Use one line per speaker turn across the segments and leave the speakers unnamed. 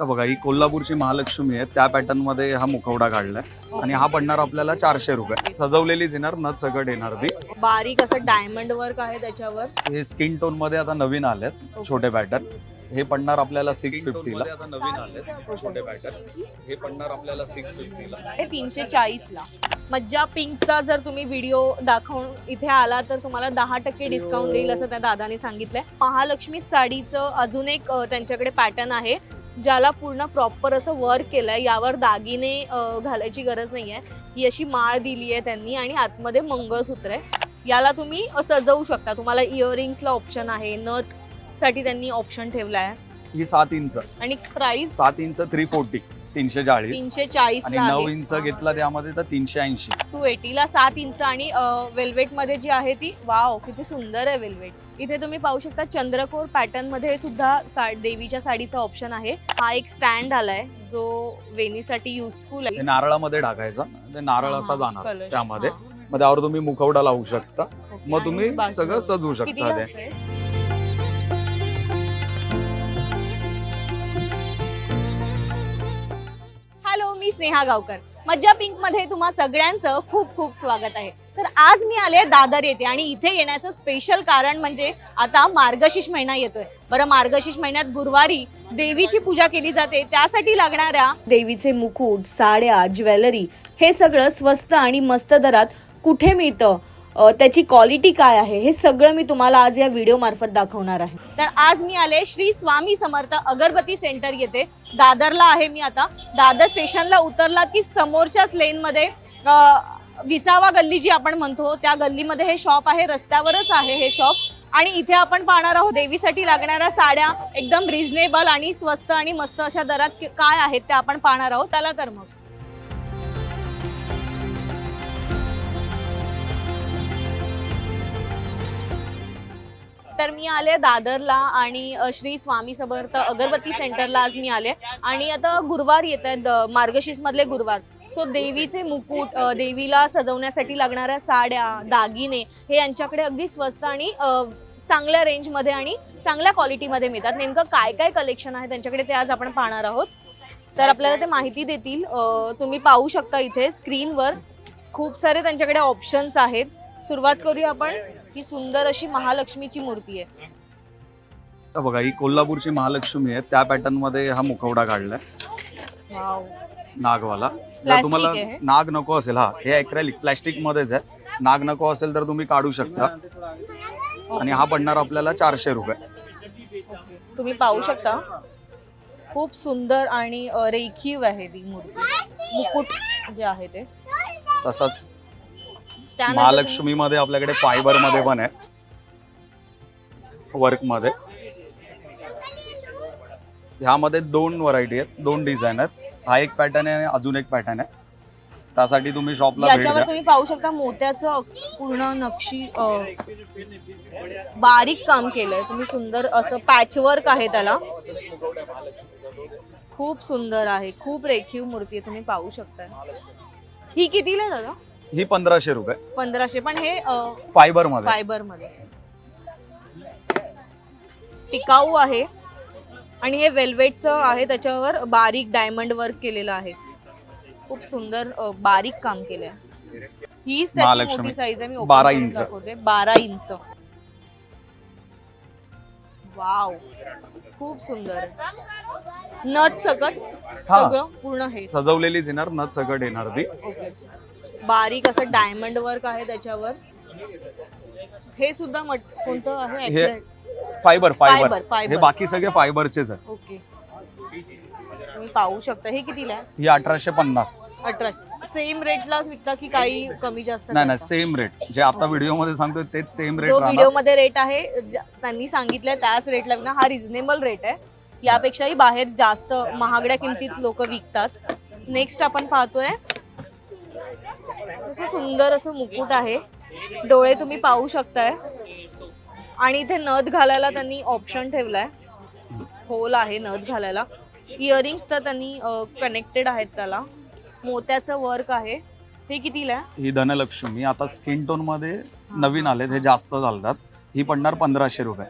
बघा ही कोल्हापूरची महालक्ष्मी आहे त्या पॅटर्नमध्ये हा मुखवडा काढलाय. आणि हा पडणार आपल्याला चारशे रुपये. सजवलेलीच येणार नथ सगट येणार ती.
बारीक असं डायमंड वर्क आहे त्याच्यावर.
हे स्किन टोनमध्ये आता नवीन आलेत छोटे पॅटर्न हे पडणार आपल्याला सिक्स फिफ्टीला आता नवीन आलेत छोटे पॅटर्न हे पडणार आपल्याला सिक्स फिफ्टीला
हे तीनशे चाळीस ला. मज्जा पिंकचा जर तुम्ही व्हिडिओ दाखवून इथे आला तर तुम्हाला दहा टक्के डिस्काउंट देईल असं त्या दादाने सांगितलंय. महालक्ष्मी साडीचं अजून एक त्यांच्याकडे पॅटर्न आहे. ज्याला पूर्ण प्रॉपर असं वर्क केलंय यावर दागिने घालायची गरज नाहीये. ही अशी माळ दिली आहे त्यांनी आणि आतमध्ये मंगळसूत्र आहे. याला तुम्ही सजवू शकता. तुम्हाला इयरिंग्सला ऑप्शन आहे नथसाठी त्यांनी ऑप्शन ठेवला आहे
ही सात इंच.
आणि प्राइस
सात इंच थ्री फोर्टी तीनशे चाळीस
तीनशे चाळीस
आणि नऊ इंच घेतला त्यामध्ये तर तीनशे ऐंशी
टू एटीला सात इंच आणि वेल्वेटमध्ये जी आहे ती वाव किती सुंदर आहे वेल्वेट. इथे तुम्ही पाहू शकता चंद्रकोर पॅटर्नमध्ये सुद्धा सा देवीच्या साडीचा ऑप्शन आहे. हा एक स्टँड आलाय जो वेणीसाठी युजफुल आहे.
नारळामध्ये टाकायचा ते नारळ असा जाणार. त्यामध्ये. मग त्यावर तुम्ही मुखवडा लावू शकता. मग तुम्ही सगळं सजवू शकता ते.
मी स्नेहा गावकर. मज्जा पिंकमध्ये तुम्हा सगळ्यांचं खूप खूप स्वागत आहे. तर आज मी आले दादर येते आणि इथे येण्याचं स्पेशल कारण म्हणजे आता मार्गशीर्ष महिना येतोय. बरं मार्गशीर्ष महिन्यात गुरुवारी देवीची पूजा केली जाते. त्यासाठी लागणाऱ्या देवीचे मुकुट साड्या ज्वेलरी हे सगळं स्वस्त आणि मस्त दरात कुठे मिळतं? त्याची क्वालिटी काय आहे? हे सगळं मी तुम्हाला आज या व्हिडिओ मार्फत दाखवणार आहे. तर आज मी आले श्री स्वामी समर्थ अगरबत्ती सेंटर येते दादरला आहे मी आता. दादर स्टेशनला उतरलात की समोरच्याच लेनमध्ये विसावा गल्ली जी आपण म्हणतो त्या गल्लीमध्ये हे शॉप आहे रस्त्यावरच आहे हे शॉप. आणि इथे आपण पाहणार आहोत देवीसाठी लागणाऱ्या साड्या एकदम रिझनेबल आणि स्वस्त आणि मस्त अशा दरात काय आहेत त्या आपण पाहणार आहोत. त्याला तर मग. तर मी आले दादरला आणि श्री स्वामी समर्थ अगरबत्ती सेंटरला आज मी आले. आणि आता गुरुवार येत आहेत मार्गशीर्ष मधले गुरुवार. सो देवीचे मुकुट देवीला सजवण्यासाठी लागणाऱ्या साड्या दागिने हे यांच्याकडे अगदी स्वस्त आणि चांगल्या रेंजमध्ये आणि चांगल्या क्वालिटीमध्ये मिळतात. नेमकं काय काय कलेक्शन आहे त्यांच्याकडे ते आज आपण पाहणार आहोत. तर आपल्याला ते माहिती देतील. तुम्ही पाहू शकता इथे स्क्रीनवर. खूप सारे त्यांच्याकडे ऑप्शन्स आहेत. सुरुवात करूया आपण. ही सुंदर अशी महालक्ष्मीची मूर्ती आहे.
बघा ही कोल्हापूरची महालक्ष्मी आहे. त्या पॅटर्नमध्ये हा मुखवडा काढलाय.
वाव.
नागवाला. जर
Plastic
तुम्हाला
आहे हे?
नाग नको असेल हा हे अॅक्रेलिक प्लॅस्टिक मध्येच आहे. नाग नको असेल तर तुम्ही काढू शकता. आणि हा पडणार आपल्याला चारशे रुपये.
तुम्ही पाहू शकता. खूप सुंदर आणि अ, रेखीव आहे ती मूर्ती. मुकुट जे आहे ते.
तसंच
त्यानंतर
महालक्ष्मी मध्ये आपल्याकडे फायबरमध्ये पण आहे. वर्कमध्ये ह्यामध्ये दोन व्हरायटी आहेत दोन डिझाईन आहेत. हा एक पॅटर्न आहे आणि अजून एक पॅटर्न आहे. त्यासाठी तुम्ही शॉपला भेट
याच्यावर
द्या.
तुम्ही पाहू शकता मोत्याचं पूर्ण नक्षी अ, बारीक काम केलंय. तुम्ही सुंदर असं पॅचवर्क आहे त्याला. खूप सुंदर आहे. खूप रेखीव मूर्ती आहे. तुम्ही पाहू शकताय. ही कितीला आहे दादा?
ही पंधराशे रुपये.
पंधराशे पण हे फायबरमध्ये फायबरमध्ये टिकाऊ आहे. आणि हे वेल्वेटचं आहे त्याच्यावर बारीक डायमंड वर्क केलेलं आहे. खूप सुंदर अ, बारीक काम केलंय. हीच त्याची
महालक्ष्मी.
मोठी साईज आहे. मी open
बारा
करून
इंच.
दाखवते. बारा इंच. वाव. खूप सुंदर. नथ सकट
हा.
सगळं पूर्ण हे.
सजवलेलीच येणार नथ सगट येणार ती.
ओके. बारीक असं डायमंड वर्क आहे त्याच्यावर. हे सुद्धा मट कोणतं आहे?
हे. Fibre fibre. हे बाकी सगळे फायबरचेच आहेत.
ओके तुम्ही पाहू शकता. हे कितीला आहे?
ही अठराशे पन्नास.
अठरा सेम रेटलाच विकता की काही कमी जास्त
नाही नाही
करता?
सेम रेट जे आता व्हिडिओमध्ये सांगतोय तेच सेम रेट
जो
राहणार.
व्हिडिओमध्ये रेट आहे ज्या- त्यांनी सांगितलंय त्याच रेटला विकणार. हा रिझनेबल रेट आहे. यापेक्षाही बाहेर जास्त महागड्या किमतीत लोक विकतात. नेक्स्ट आपण पाहतोय असं सुंदर असं मुकुट आहे. डोळे तुम्ही पाहू शकताय. आणि इथे नथ घालायला त्यांनी ऑप्शन ठेवलाय. होल आहे नथ घालायला. इयरिंग्स तर त्यांनी कनेक्टेड आहेत त्याला. मोत्याचं वर्क आहे. हे कितीला आहे?
ही धनलक्ष्मी. आता स्किन टोनमध्ये नवीन आलेत. हे जास्त चालतात ही पडणार पंधराशे रुपये.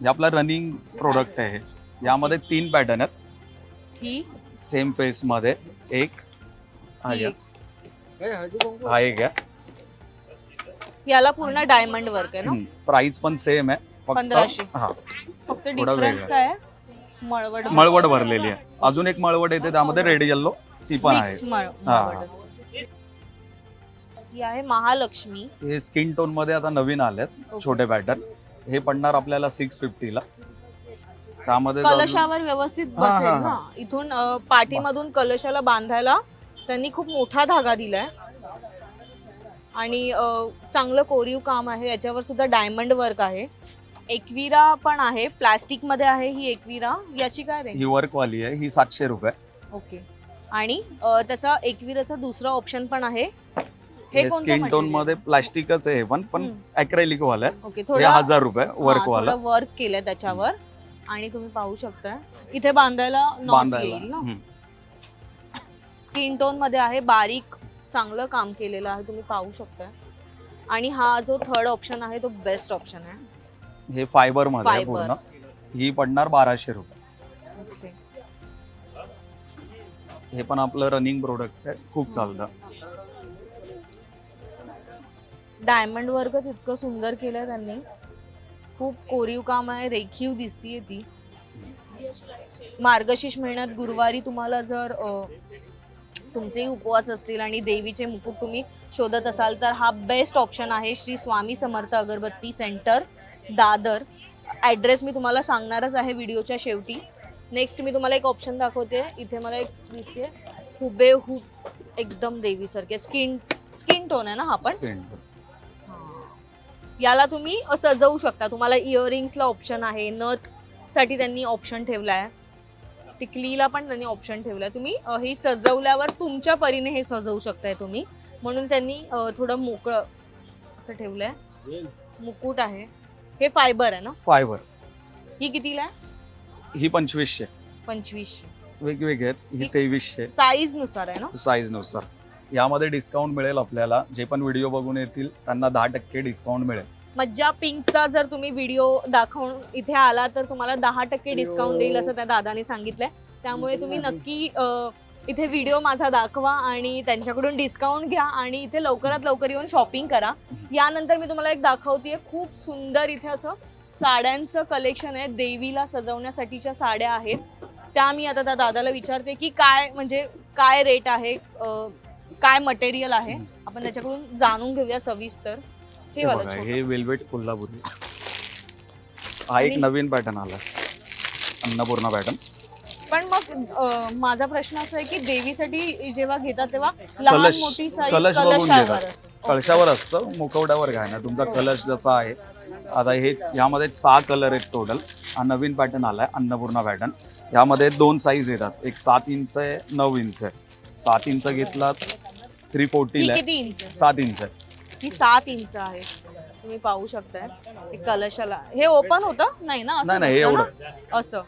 हे आपला रनिंग प्रोडक्ट आहे. यामध्ये तीन पॅटर्न आहेत.
ही?
सेम पेस मध्ये एक हा
ही
घ्या.
एक.
हा एक
याला पूर्ण डायमंड वर्क आहे ना?
प्राइस पण सेम आहे.
पंधराशे.
फक्त हा.
फक्त
थोडा
डिफरन्स
वेगळा.
काय आहे? मळवट
मळवट भरलेली आहे. अजून एक मळवट येते त्यामध्ये रेड येल्लो ती पण आहे. हा.
असते. ही आहे महालक्ष्मी.
हे स्किन टोनमध्ये आता नवीन आलेत छोटे पॅटर्न हे पडणार आपल्याला सिक्स फिफ्टीला त्यामध्ये
कलशावर व्यवस्थित
हा,
बसेल
हा.
ना? इथून अ, पाठीमधून कलशाला बांधायला त्यांनी खूप मोठा धागा दिलाय. आणि अ, चांगलं कोरीव काम आहे. याच्यावर सुद्धा डायमंड वर्क आहे. एकविरा पण आहे. प्लास्टिकमध्ये आहे ही एकविरा. याची काय रेंज
ही वर्क वाली आहे. ही सातशे रुपये.
ओके. आणि अ, त्याचा एकविराचा दुसरा ऑप्शन पण आहे. हे कोणतं
स्किन टोन
material?
मध्ये प्लास्टिकच आहे पण पण
हम्म.
अक्रेलिक वाला आहे.
ओके
हे
थोडं
हजार रुपये वर्क वाला.
वर्क केलंय त्याच्यावर. आणि तुम्ही पाहू शकता इथे बांधायला नॉट
बांधायला.
येईल ना?
हम्म.
स्किन टोनमध्ये आहे बारीक चांगलं काम केलेलं आहे तुम्ही पाहू शकता आणि हा जो थर्ड ऑप्शन आहे तो बेस्ट ऑप्शन आहे.
हे फायबरमध्ये
Fiber.
पूर्ण. ही पडणार बाराशे रुपये.
ओके
हे पण आपलं रनिंग प्रोडक्ट आहे खूप चालतं.
डायमंड वर्कच इतकं सुंदर केलंय त्यांनी. खूप कोरीव काम आहे रेखीव दिसतीये ती. मार्गशीर्ष महिन्यात गुरुवारी तुम्हाला जर अ, तुमचेही उपवास असतील आणि देवीचे मुकुट तुम्ही शोधत असाल तर हा बेस्ट ऑप्शन आहे श्री स्वामी समर्थ अगरबत्ती सेंटर दादर. ॲड्रेस मी तुम्हाला सांगणारच आहे व्हिडिओच्या शेवटी. नेक्स्ट मी तुम्हाला एक ऑप्शन दाखवते. इथे मला एक दिसते. हुबेहूब एकदम देवीसारखे. स्किन स्किन टोन आहे ना हा पण. याला तुम्ही सजवू शकता. तुम्हाला इयरिंग्सला ऑप्शन आहे. नथसाठी त्यांनी ऑप्शन ठेवलाय टिकलीला पण त्यांनी ऑप्शन ठेवलाय तुम्ही हे सजवल्यावर तुमच्या परीने हे सजवू शकताय तुम्ही. म्हणून त्यांनी थोडं मोकळं असं ठेवलंय. मुकुट आहे. हे फायबर आहे ना?
फायबर
ही कितीला आहे?
ही पंचवीसशे.
पंचवीसशे.
वेगवेगळे आहेत. ही
ही-
तेवीसशे.
साईजनुसार आहे ना?
साईजनुसार. यामध्ये डिस्काउंट मिळेल आपल्याला. जे पण व्हिडिओ बघून येतील त्यांना दहा टक्के डिस्काउंट मिळेल.
मज्जा पिंकचा जर तुम्ही व्हिडिओ दाखवून इथे आला तर तुम्हाला दहा टक्के डिस्काउंट देईल असं त्या दादाने सांगितलंय. त्यामुळे तुम्ही नक्की इथे व्हिडिओ माझा दाखवा आणि त्यांच्याकडून डिस्काउंट घ्या आणि इथे लवकरात लवकर येऊन शॉपिंग करा. यानंतर मी तुम्हाला एक दाखवतेय खूप सुंदर इथे असं साड्यांचं कलेक्शन आहे. देवीला सजवण्यासाठीच्या साड्या आहेत. त्या मी आता त्या दादाला विचारते की काय म्हणजे काय रेट आहे काय मटेरियल आहे? आपण त्याच्याकडून जाणून घेऊया सविस्तर. हे
बघा वेल्वेट कोल्हापुरी. हा एक
आणि-
नवीन पॅटर्न आला. अन्नपूर्णा पॅटर्न
पण मग अ, माझा प्रश्न असा आहे की देवीसाठी जेव्हा घेतात तेव्हा लहान
कलश-
मोठी साईज
कलश बघून
कलशावर
घेतात.
असते.
कळशावर असतं मुखवड्यावर ना तुमचा कलश जसा आहे आता हे यामध्ये सहा कलर आहेत टोटल हा नवीन पॅटर्न आलाय अन्नपूर्णा पॅटर्न यामध्ये दोन साईज येतात. एक सात इंच आहे नऊ इंच आहे. सात इंच घेतला थ्री
ही
फोर्टीला आहे.
किती इंच
सात इंच आहे.
ही सात इंच आहे. तुम्ही पाहू शकताय. हे कलशाला हे ओपन होतं? नाही ना? असं
नाही
ना? असं.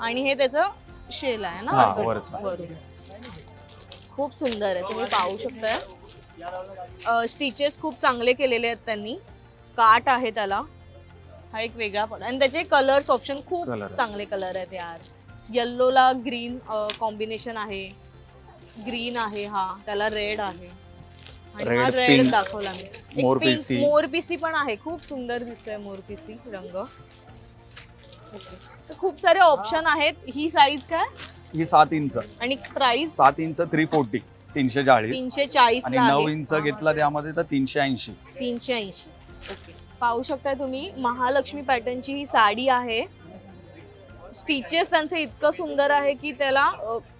आणि हे त्याचं शेल आहे ना?
हा,
असं.
वरचं.
वरून. खूप सुंदर आहे. तुम्ही पाहू शकताय. स्टिचेस खूप चांगले केलेले आहेत त्यांनी. काट आहे त्याला. हा एक वेगळा पण आणि त्याचे कलर्स ऑप्शन खूप
आहे.
चांगले कलर आहेत यार. येल्लोला ग्रीन कॉम्बिनेशन आहे. ग्रीन आहे हा. त्याला रेड आहे. रेड दाखवला मी.
मोरपिसी.
मोरपिसी पण आहे. खूप सुंदर दिसतोय मोरपिसी रंग. ओके. तर खूप सारे ऑप्शन आहेत. ही साईज काय?
ही सात इंच.
आणि प्राइस
सात इंच थ्री फोर्टी तीनशे चाळीस.
तीनशे चाळीस
आणि नऊ इंच घेतला त्यामध्ये तर तीनशे ऐंशी.
तीनशे ऐंशी. ओके. पाहू शकता तुम्ही महालक्ष्मी पॅटर्नची ही साडी आहे. स्टिचेस त्यांचं इतकं सुंदर आहे की त्याला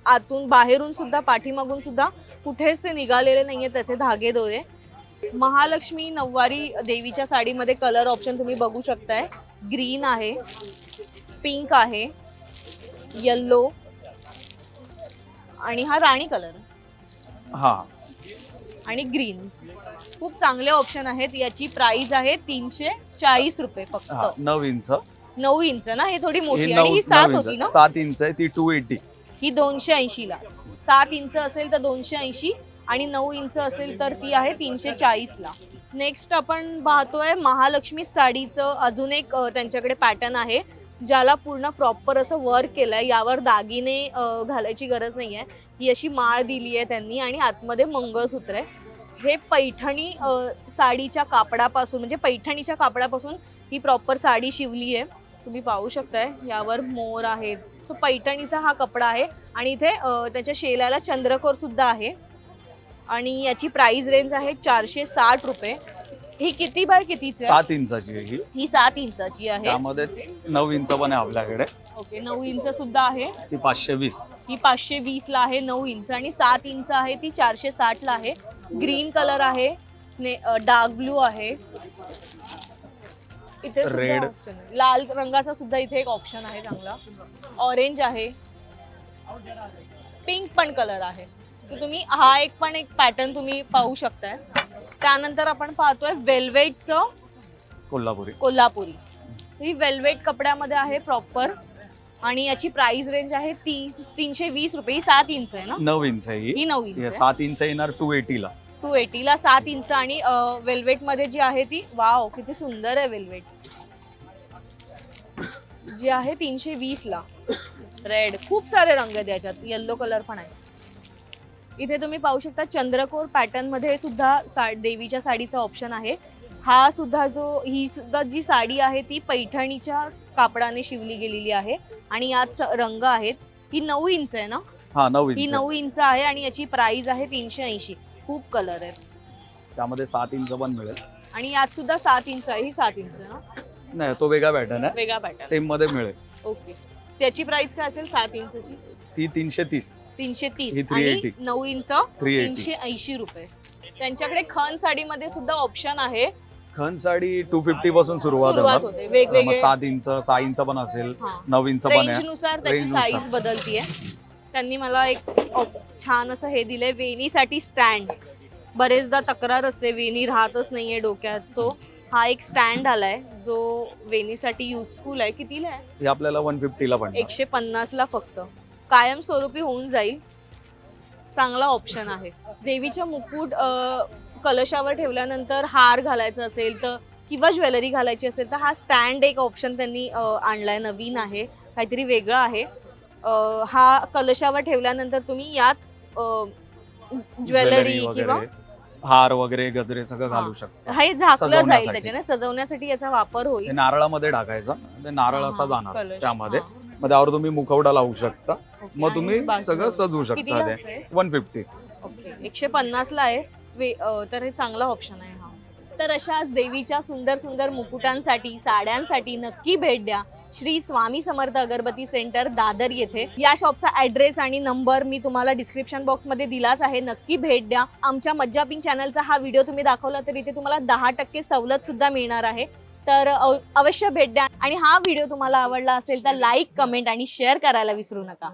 आतून बाहेरून सुद्धा पाठीमागून सुद्धा कुठेच ते निघालेले नाहीये त्याचे धागे दोरे. महालक्ष्मी नऊवारी देवीच्या साडीमध्ये कलर ऑप्शन तुम्ही बघू शकताय. ग्रीन आहे पिंक आहे येल्लो आणि हा राणी कलर
हा.
आणि ग्रीन खूप चांगले ऑप्शन आहेत. याची प्राइस आहे तीनशे चाळीस रुपये फक्त.
नऊ इंच
नऊ इंच ना? हे थोडी मोठी आणि ही सात होती ना?
सात इंच आहे ती टू एटी
ही दोनशे ऐंशी ला. सात इंच असेल तर दोनशे ऐंशी आणि नऊ इंच असेल तर ती आहे तीनशे चाळीस ला. नेक्स्ट आपण पाहतोय महालक्ष्मी साडीचं अजून एक त्यांच्याकडे पॅटर्न आहे ज्याला पूर्ण प्रॉपर असं वर्क केलंय. यावर दागिने घालायची गरज नाही आहे ही अशी माळ दिली आहे त्यांनी आणि आतमध्ये मंगळसूत्र आहे. हे पैठणी साडीच्या कापडापासून म्हणजे पैठणीच्या कापडापासून ही प्रॉपर साडी शिवली आहे. तुम्ही पाहू शकताय यावर मोर आहेत. सो पैठणीचा हा कपडा आहे आणि इथे त्याच्या शेलाला चंद्रकोर सुद्धा आहे. आणि याची प्राइस रेंज आहे चारशे साठ रुपये. ही किती बाय आहे?
सात इंचाची आहे ही.
ही सात इंचाची आहे.
त्यामध्ये नऊ इंच पण आहे आपल्याकडे.
ओके नऊ इंच सुद्धा आहे.
ती पाचशे वीस.
ही पाचशे वीस ला आहे नऊ इंच आणि सात इंच आहे ती चारशे साठ ला आहे. ग्रीन कलर आहे डार्क ब्लू आहे. इथे आहे. लाल रंगाचा सुद्धा इथे एक ऑप्शन आहे चांगला. ऑरेंज आहे. पिंक पण कलर आहे. तर तुम्ही हा एक पण एक पॅटर्न तुम्ही पाहू शकताय. त्यानंतर आपण पाहतोय वेल्वेटचं
कोल्हापुरी.
कोल्हापुरी. ही वेल्वेट कपड्यामध्ये आहे प्रॉपर आणि याची प्राइस रेंज आहे ती तीनशे वीस रुपये. सात इंच आहे ना?
नऊ इंच आहे ही.
नऊ इंच
सात इंच येणार टू एटीला
टू एटीला सात इंच आणि वेल्वेटमध्ये जी आहे ती वाव किती सुंदर आहे वेल्वेट. जी आहे तीनशे वीस ला रेड खूप सारे रंग आहेत याच्यात. येल्लो कलर पण आहे. इथे तुम्ही पाहू शकता चंद्रकोर पॅटर्नमध्ये सुद्धा सा देवीच्या साडीचा ऑप्शन आहे. हा सुद्धा जो ही सुद्धा जी साडी आहे ती पैठणीच्या कापडाने शिवली गेलेली आहे. आणि यात रंग आहेत. ही नऊ इंच आहे ना?
हा नऊ
ही नऊ इंच आहे आणि याची प्राइस आहे तीनशे ऐंशी. खूप कलर आहेत.
त्यामध्ये सात इंच पण मिळेल.
आणि यात सुद्धा सात इंच आहे ही सात इंच ना
नाही तो वेगळा पॅटर्न आहे.
वेगळा पॅटर्न
सेममध्ये मिळेल.
ओके. त्याची प्राइस काय असेल सात इंचची?
ती तीनशे तीस.
तीनशे
ही
तीस
380.
आणि नऊ इंच
380.
तीनशे ऐंशी रुपये. त्यांच्याकडे खन साडीमध्ये सुद्धा ऑप्शन आहे.
खन साडी टू फिफ्टी पासून सुरुवात
सुरुवात
होणार
होते
मग
वेगवेगळे
सात इंच सहा इंच पण असेल.
हा.
नऊ इंच पण
रेंज
आहे
नुसार त्याची
Range नुसार.
साईज बदलतीये. त्यांनी मला एक छान असं हे दिलंय वेणीसाठी स्टँड बरेचदा तक्रार असते वेणी राहतच नाहीये डोक्यात. सो हा एक स्टँड आलाय जो वेणीसाठी युजफुल आहे. कितीला आहे?
हे आपल्याला वन फिफ्टीला पण
एकशे पन्नास ला फक्त. कायमस्वरूपी होऊन जाईल. चांगला ऑप्शन आहे. देवीच्या मुकुट अ, कलशावर ठेवल्यानंतर हार घालायचा असेल तर किंवा ज्वेलरी घालायची असेल तर हा स्टँड एक ऑप्शन त्यांनी अ, आणलाय नवीन आहे. काहीतरी वेगळं आहे. हा कलशावर ठेवल्यानंतर तुम्ही यात ज्वेलरी किंवा
हार वगैरे गजरे सगळं. घालू शकतो
हे झाकलं जाईल. त्याच्याने सजवण्यासाठी याचा वापर होईल
नारळामध्ये टाकायचं ते नारळ असा जाणार त्यामध्ये. मग त्यावर तुम्ही मुखवडा लावू शकता. मग तुम्ही सगळं सजवू शकता ते? वन फिफ्टी
ओके एकशे पन्नासला आहे वे अ, तर हे चांगला ऑप्शन आहे हा तर अशाच देवीच्या सुंदर सुंदर मुकुटांसाठी साड्यांसाठी नक्की भेट द्या श्री स्वामी समर्थ अगरबत्ती सेंटर दादर येथे. या शॉपचा ऍड्रेस आणि नंबर मी तुम्हाला डिस्क्रिप्शन बॉक्समध्ये दिलाच आहे. नक्की भेट द्या. आमच्या मज्जापिंग चॅनलचा हा व्हिडिओ तुम्ही दाखवला तर इथे तुम्हाला दहा टक्के सवलत सुद्धा मिळणार आहे. तर अवश्य भेट द्या. आणि हा व्हिडिओ तुम्हाला आवडला असेल तर लाईक कमेंट आणि शेअर करायला विसरू नका.